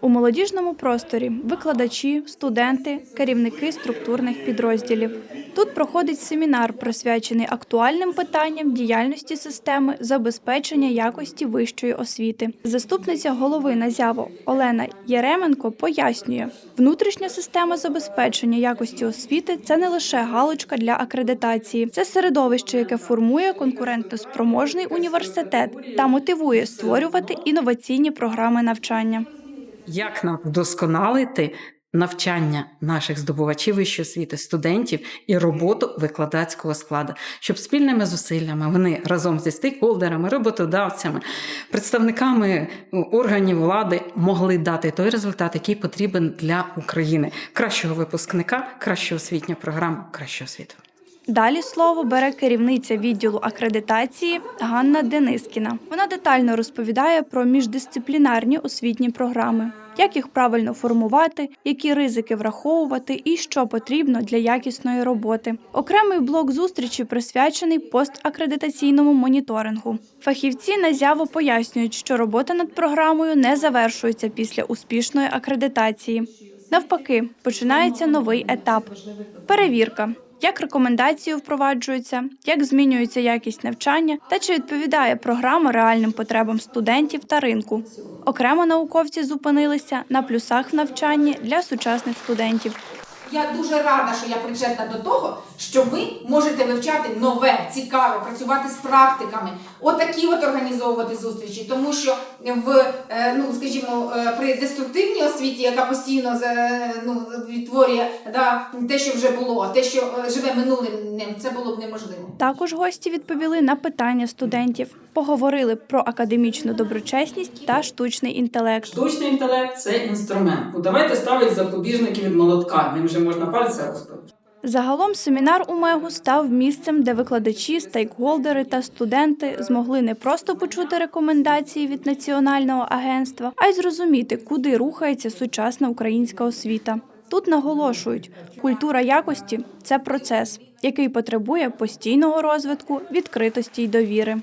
У молодіжному просторі викладачі, студенти, керівники структурних підрозділів. Тут проходить семінар, присвячений актуальним питанням діяльності системи забезпечення якості вищої освіти. Заступниця голови Назяво Олена Єременко пояснює, внутрішня система забезпечення якості освіти це не лише галочка для акредитації, це середовище, яке формує конкурентоспроможний університет та мотивує створювати інноваційні програми навчання. Як нам вдосконалити навчання наших здобувачів вищої освіти, студентів і роботу викладацького складу, щоб спільними зусиллями вони разом зі стейкхолдерами, роботодавцями, представниками ну, органів влади могли дати той результат, який потрібен для України кращого випускника, кращу освітню програму, кращу освіту. Далі слово бере керівниця відділу акредитації Ганна Денискіна. Вона детально розповідає про міждисциплінарні освітні програми, як їх правильно формувати, які ризики враховувати і що потрібно для якісної роботи. Окремий блок зустрічі присвячений постакредитаційному моніторингу. Фахівці на зяву пояснюють, що робота над програмою не завершується після успішної акредитації. Навпаки, починається новий етап перевірка. Як рекомендації впроваджуються, як змінюється якість навчання та чи відповідає програма реальним потребам студентів та ринку. Окремо науковці зупинилися на плюсах в навчанні для сучасних студентів. Я дуже рада, що я причетна до того, що ви можете вивчати нове, цікаве, працювати з практиками, отакі от організовувати зустрічі, тому що в е, ну скажімо, е, при деструктивній освіті, яка постійно ну, відтворює да, те, що вже було, те, що е, живе минулим це було б неможливо. Також гості відповіли на питання студентів, поговорили про академічну доброчесність та штучний інтелект. Штучний інтелект це інструмент. Ну, Давайте ставити запобіжники від молотка. Ним вже можна пальця розбити. Загалом семінар у МЕГУ став місцем, де викладачі, стейкхолдери та студенти змогли не просто почути рекомендації від національного агентства, а й зрозуміти, куди рухається сучасна українська освіта. Тут наголошують, культура якості це процес, який потребує постійного розвитку, відкритості й довіри.